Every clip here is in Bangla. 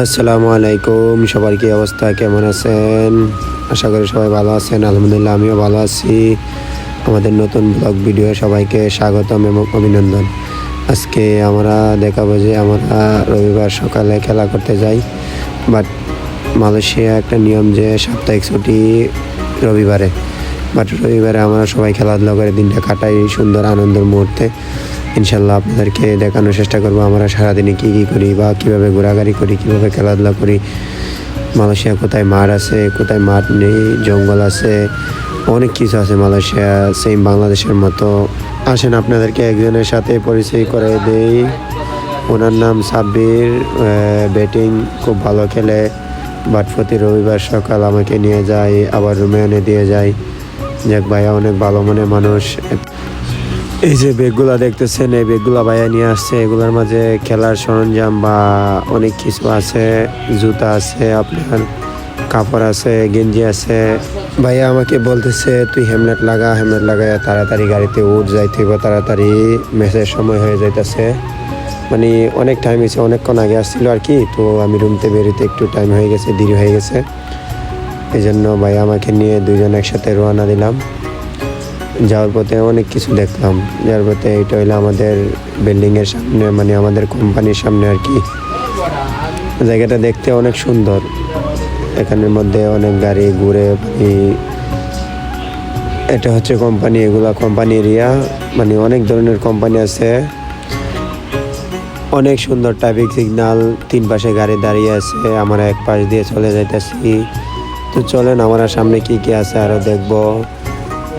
আসসালামু আলাইকুম। সবার কি অবস্থা? কেমন আছেন? আশা করি সবাই ভালো আছেন। আলহামদুলিল্লাহ, আমিও ভালো আছি। আমাদের নতুন ব্লগ ভিডিও সবাইকে স্বাগতম এবং অভিনন্দন। আজকে আমরা দেখাবো যে আমরা রবিবার সকালে খেলা করতে যাই, বাট মালয়েশিয়া একটা নিয়ম যে সাপ্তাহিক ছুটি রবিবারে। বাট রবিবারে আমরা সবাই খেলাধুলা করে দিনটা কাটাই সুন্দর আনন্দের মুহূর্তে। ইনশাল্লাহ আপনাদেরকে দেখানোর চেষ্টা করব আমরা সারাদিনে কী কী করি বা কীভাবে ঘোরাঘুরি করি, কীভাবে খেলাধুলা করি। মালয়েশিয়া কোথায় মাঠ আছে, কোথায় মাঠ নেই, জঙ্গল আছে, অনেক কিছু আছে মালয়েশিয়া সেম বাংলাদেশের মতো। আসেন আপনাদেরকে একজনের সাথে পরিচয় করে দেই। ওনার নাম সাব্বির ব্যাটিং খুব ভালো খেলে। বাট প্রতি রবিবার সকাল আমাকে নিয়ে যায়, আবার রুমে এনে দিয়ে যায়। যাক ভাইয়া, অনেক ভালো মনে মানুষ। এই যে বেগগুলা দেখতেছেন, এই বেগগুলা ভাইয়া নিয়ে আসছে, এগুলোর মাঝে খেলার সরঞ্জাম বা অনেক কিছু আছে, জুতা আছে, আপনার কাপড় আছে, গেঞ্জি আছে। ভাইয়া আমাকে বলতেছে, তুই হেলমেট লাগা হেমলেট লাগায় তাড়াতাড়ি গাড়িতে উঠ, যাইতে বা তাড়াতাড়ি, মেসের সময় হয়ে যাইতেছে। মানে অনেক টাইম হয়েছে, অনেকক্ষণ আগে আসছিল আর কি, তো আমি রুমতে বেরোতে একটু টাইম হয়ে গেছে, দেরি হয়ে গেছে। এই জন্য ভাইয়া আমাকে নিয়ে দুজন একসাথে রওনা দিলাম। যাওয়ার পথে অনেক কিছু দেখলাম। যার পথে এটা হইল আমাদের বিল্ডিংয়ের সামনে মানে আমাদের কোম্পানির সামনে আর কি। জায়গাটা দেখতে অনেক সুন্দর। এখানের মধ্যে অনেক গাড়ি ঘুরে এটা হচ্ছে কোম্পানি এগুলা কোম্পানি এরিয়া মানে অনেক ধরনের কোম্পানি আছে। অনেক সুন্দর ট্রাফিক সিগন্যাল তিন পাশে গাড়ি দাঁড়িয়ে আছে, আমরা এক পাশ দিয়ে চলে যাইতেছি। তো চলেন, আমরা সামনে কি কি আছে আরও দেখব।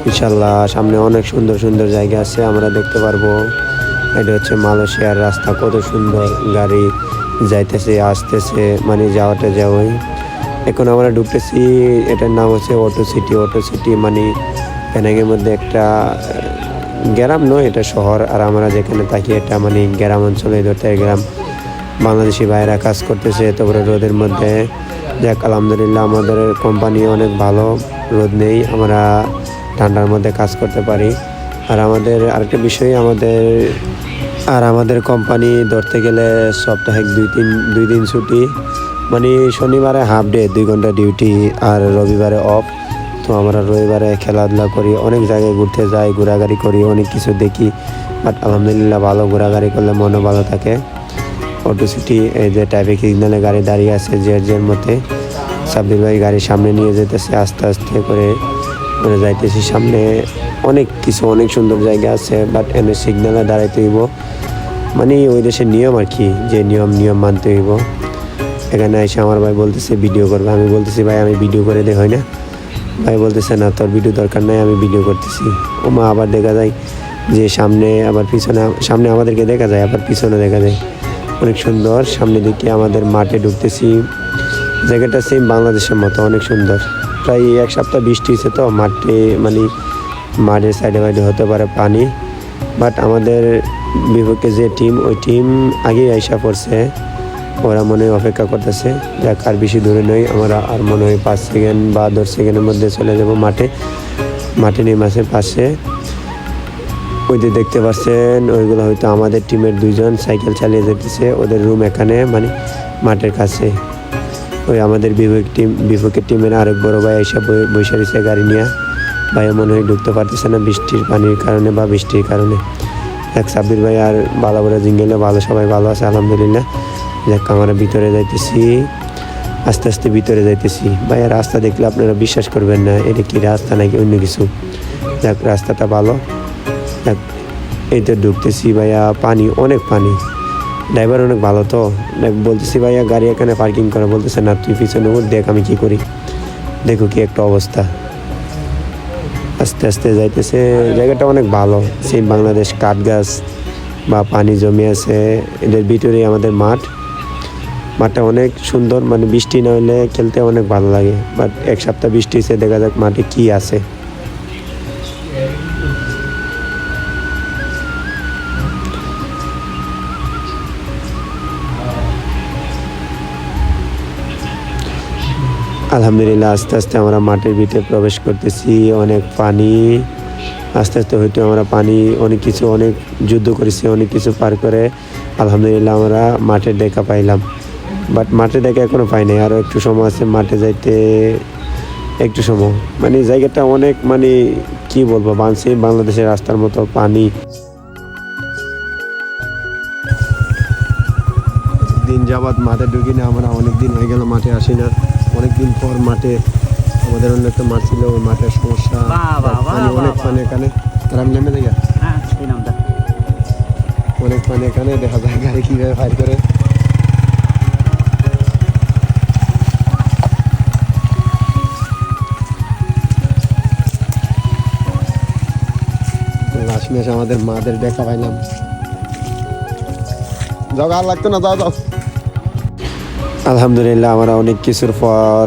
ইনশাল্লাহ সামনে অনেক সুন্দর সুন্দর জায়গা আছে, আমরা দেখতে পারব। এটা হচ্ছে মালয়েশিয়ার রাস্তা, কত সুন্দর গাড়ি যাইতেছে, আসতেছে মানে যাওয়াটা যাওয়াই। এখন আমরা ঢুকতেছি, এটার নাম হচ্ছে অটো সিটি অটো সিটি মানে প্যানাঙের মধ্যে একটা গ্রাম নয়, এটা শহর। আর আমরা যেখানে থাকি, এটা মানে গ্রাম অঞ্চলে ধরতে গ্রাম। বাংলাদেশি ভাইরা কাজ করতেছে, তারপরে রোদের মধ্যে। যাক, আলহামদুলিল্লাহ, আমাদের কোম্পানি অনেক ভালো, রোদ নেই। আমরা ঠান্ডার মধ্যে কাজ করতে পারি। আর আমাদের আরেকটা বিষয়, আমাদের, আর আমাদের কোম্পানি ধরতে গেলে সপ্তাহে দুই, তিন, দুই দিন ছুটি। মানে শনিবারে হাফ ডে দুই ঘণ্টা ডিউটি আর রবিবারে অফ তো আমরা রবিবারে খেলাধুলা করি, অনেক জায়গায় ঘুরতে যাই, ঘোরাঘুরি করি, অনেক কিছু দেখি। বাট আলহামদুলিল্লাহ ভালো ঘোরাঘুরি করলে মনও ভালো থাকে। অটো সিটি এই যে ট্রাফিক সিগনালে গাড়ি দাঁড়িয়ে আছে যে যে মতে সাব্বির ভাই গাড়ি সামনে নিয়ে যেতেছে, আস্তে আস্তে করে। মানে যাইতেছি সামনে অনেক কিছু, অনেক সুন্দর জায়গা আছে বাট এনে সিগনালে দাঁড়াইতে হইব। মানে ওই দেশের নিয়ম আর কি, যে নিয়ম নিয়ম মানতে হইব। এখানে এসে আমার ভাই বলতেছে, ভিডিও করবে? আমি বলতেছি, ভাই, আমি ভিডিও করে দে হয় না? ভাই বলতেছে, না, তোর ভিডিও দরকার নাই, আমি ভিডিও করতেছি। ও মা আবার দেখা যায় যে সামনে আবার পিছনে, সামনে আমাদেরকে দেখা যায়, আবার পিছনে দেখা যায়। অনেক সুন্দর, সামনে দিকে আমাদের মাঠে ঢুকতেছি। জায়গাটা সেম বাংলাদেশের মতো, অনেক সুন্দর। প্রায় এক সপ্তাহ বৃষ্টি হয়েছে তো, মাঠে মানে মাঠের সাইডে বাইডে হতে পারে পানি। বাট আমাদের বিপক্ষে যে টিম ওই টিম আগেই আইসা পড়ছে। ওরা মনে হয় অপেক্ষা করতেছে, যাক আর বেশি দূরে নই আমরা আর মনে হয় পাঁচ সেকেন্ড বা দশ সেকেন্ডের মধ্যে চলে যাব মাঠে। মাঠে নেমে আসে পাশে। ওই যে দেখতে পাচ্ছেন, ওইগুলো হয়তো আমাদের টিমের দুইজন সাইকেল চালিয়ে যেতেছে, ওদের রুম এখানে মানে মাঠের কাছে। ওই আমাদের বিপক্ষ টিম বিপক্ষের টিমের আরেক বড় ভাই এসে বসে রয়েছে গাড়ি নিয়ে। ভাই মনে হয় ঢুকতে পারতেছে না বৃষ্টির পানির কারণে বা বৃষ্টির কারণে। এক সাব্বির ভাই আর ভালো বড় জিঙ্গেলে ভালো সবাই ভালো আছে, আলহামদুলিল্লাহ। যাক আমরা ভিতরে যাইতেছি। আস্তে আস্তে ভিতরে যাইতেছি। ভাইয়া, রাস্তা দেখলে আপনারা বিশ্বাস করবেন না, এটা কি রাস্তা নাকি অন্য কিছু? যাক, রাস্তাটা ভালো। যাক, এই তো ঢুকতেছি ভাইয়া, পানি, অনেক পানি। ড্রাইভার অনেক ভালো তো। বলতেছি, ভাইয়া, গাড়ি এখানে পার্কিং করে। বলতেছে, না, তুই পিছনে উঠ, দেখ আমি কি করি। দেখো কি একটা অবস্থা। আস্তে আস্তে যাইতেছে। জায়গাটা অনেক ভালো। সেই বাংলাদেশ কাঠ গাছ বা পানি জমে আছে। এদের ভিতরে আমাদের মাঠ। মাঠটা অনেক সুন্দর। মানে বৃষ্টি না হলে খেলতে অনেক ভালো লাগে। বাট এক সপ্তাহ বৃষ্টি হয়েছে দেখা যাক মাঠে কি আছে। আলহামদুলিল্লাহ, আস্তে আস্তে আমরা মাঠের ভিতরে প্রবেশ করতেছি, অনেক পানি, আস্তে আস্তে হয়তো আমরা পানি, অনেক কিছু, অনেক যুদ্ধ করেছি, অনেক কিছু পার করে আলহামদুলিল্লাহ আমরা মাঠের দেখা পাইলাম। বাট মাঠে এখনও পাই নাই আরও একটু সময় আছে মাঠে যাইতে, একটু সময়। মানে জায়গাটা অনেক মানে কি বলব বাংসি বাংলাদেশের রাস্তার মতো পানি। দিন যাবাদ মাঠে ঢুকি না, আমরা অনেক দিন হয়ে গেল মাঠে আসি না। অনেক দিন পর মাঠে আমাদের অন্য একটা মাঠ ছিল ওই মাঠের সমস্যা পানি অনেক। পানি এখানে। তারা নেমে দেখি অনেক পানি এখানে দেখা যায় গাড়ি কীভাবে ফায়ার করে। আমাদের মাদের দেখা পাইলাম। যাও আর লাগতো না যাও যাও। আলহামদুলিল্লাহ, আমরা অনেক কিছুর পর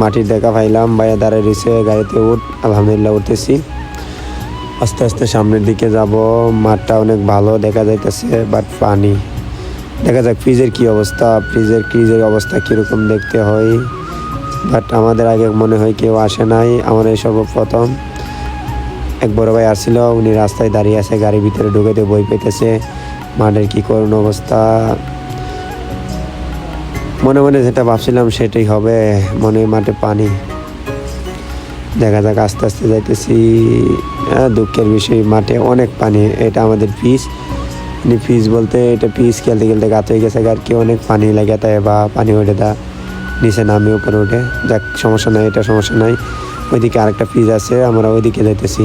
মাটির দেখা পাইলাম বাইরে দাঁড়িয়ে রয়েছে গাড়িতে উঠ, আলহামদুলিল্লাহ উঠতেছি। আস্তে আস্তে সামনের দিকে যাব, মাঠটা অনেক ভালো দেখা যাইতেছে বাট পানি দেখা যাক ফ্রিজের কি অবস্থা, ফ্রিজের ফ্রিজের অবস্থা কীরকম দেখতে হয়। বাট আমাদের আগে মনে হয় কেউ আসে নাই, আমার এই সর্বপ্রথম। এক বড় ভাই আসছিল, উনি রাস্তায় দাঁড়িয়ে আছে, গাড়ির ভিতরে ঢুকেতে বই পেতেছে, মাঠের কি করুন অবস্থা। মনে মনে যেটা ভাবছিলাম সেটাই হবে মনে মাঠে পানি। দেখা যাক, আস্তে আস্তে যাইতেছি দুঃখের বিষয়, মাঠে অনেক পানি, এটা আমাদের পিস মানে পিচ বলতে এটা পিস খেলতে খেলতে গাত হয়ে গেছে, আর কি অনেক পানি লাগে তাই বা পানি উঠে দা, নিচে নামে উপরে উঠে। যাক, সমস্যা নাই, এটা সমস্যা নাই। ওইদিকে আরেকটা পিস আছে, আমরা ওইদিকে যাইতেছি।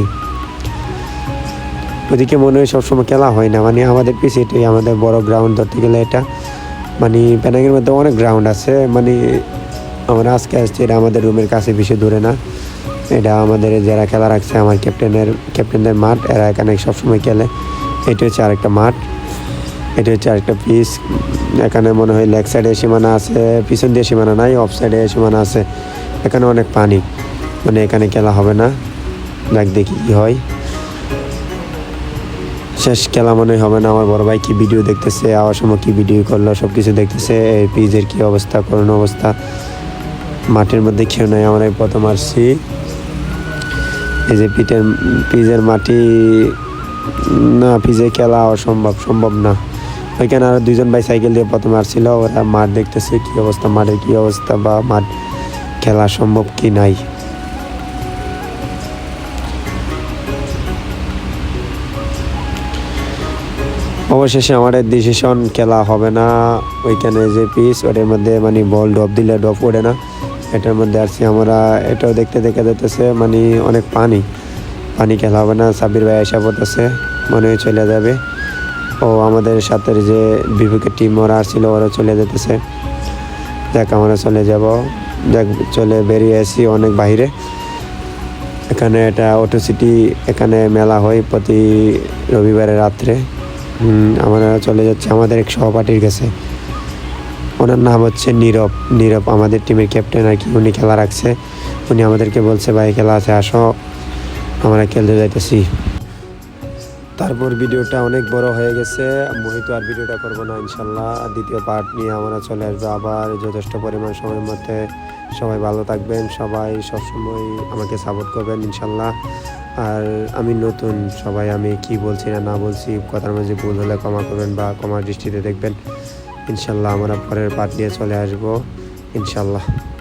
ওইদিকে মনে হয় সবসময় খেলা হয় না মানে আমাদের পিস এটাই, আমাদের বড় গ্রাউন্ড ধরতে গেলে এটা। মানে প্যানাগের মধ্যে অনেক গ্রাউন্ড আছে। মানে আমরা আজকে আসছি, এটা আমাদের রুমের কাছে বেশি দূরে না। এটা আমাদের যারা খেলা রাখছে, আমার ক্যাপ্টেনের ক্যাপ্টেনদের মাঠ, এরা এখানে সবসময় খেলে। এটা হচ্ছে আরেকটা মাঠ। এটা হচ্ছে আরেকটা পিস এখানে মনে হয় লেগ সাইডে সীমানা আছে, পিছন দিয়ে সীমানা নাই অফ সাইডে সীমানা আছে। এখানে অনেক পানি। মানে এখানে খেলা হবে না। দেখ দেখি কী হয়। শেষ খেলা মনে হবে না। আমার বড় ভাই কি ভিডিও দেখতেছে, আওয়ার সময় কি ভিডিও করল সব কিছু দেখতেছে, এই পিজের কি অবস্থা করোনা অবস্থা। মাঠের মধ্যে খেয়ে নাই, আমরা প্রথম আসছি। এই যে পিঠের, পিজের মাটি, না, পিজে খেলা অসম্ভব, সম্ভব না। ওইখানে আরও দুইজন ভাই সাইকেল দিয়ে প্রথমে আসছিল, ওরা মাঠ দেখতেছে কি অবস্থা, মাঠের কি অবস্থা বা মাঠ খেলা সম্ভব কি নাই। অবশেষে আমাদের ডিসিশন খেলা হবে না। ওইখানে যে পিস ওটার মধ্যে মানে বল ড্রপ দিলে ড্রপ ওঠে না। এটার মধ্যে আসছি আমরা এটাও দেখতে দেখা যেতেছে মানে অনেক পানি। পানি খেলা হবে না সাবির ভাই এসে পড়তেছে, মনে হয় চলে যাবে। ও আমাদের সাথে যে বিবেকের টিম ওরা আসছিল, ওরা চলে যেতেছে দেখ আমরা চলে যাব। দেখ চলে বেরিয়ে আসি অনেক বাইরে এখানে এটা অটো সিটি এখানে মেলা হয় প্রতি রবিবারে রাত্রে। আমরা চলে যাচ্ছি আমাদের এক সহপাঠীর কাছে। ওনার নাম হচ্ছে নীরব। নীরব আমাদের টিমের ক্যাপ্টেন আর কি, উনি খেলা রাখছে। উনি আমাদেরকে বলছে, ভাই, খেলা আছে, আসো। আমরা খেলতে যাইতেছি। তারপর ভিডিওটা অনেক বড় হয়ে গেছে। মোহিত আর ভিডিওটা করব না, ইনশাল্লাহ। দ্বিতীয় পার্ট নিয়ে আমরা চলে আসব আবার যথেষ্ট পরিমাণ সময়ের মধ্যে। সবাই ভালো থাকবেন, সবাই সবসময় আমাকে সাপোর্ট করবেন, ইনশাল্লাহ। আর আমি নতুন, সবাই আমি কি বলছি না না বলছি, কথার মাঝে ভুল হলে ক্ষমা করবেন বা ক্ষমার দৃষ্টিতে দেখবেন। ইনশাল্লাহ আমরা পরের পার্ট নিয়ে চলে আসব, ইনশাল্লাহ।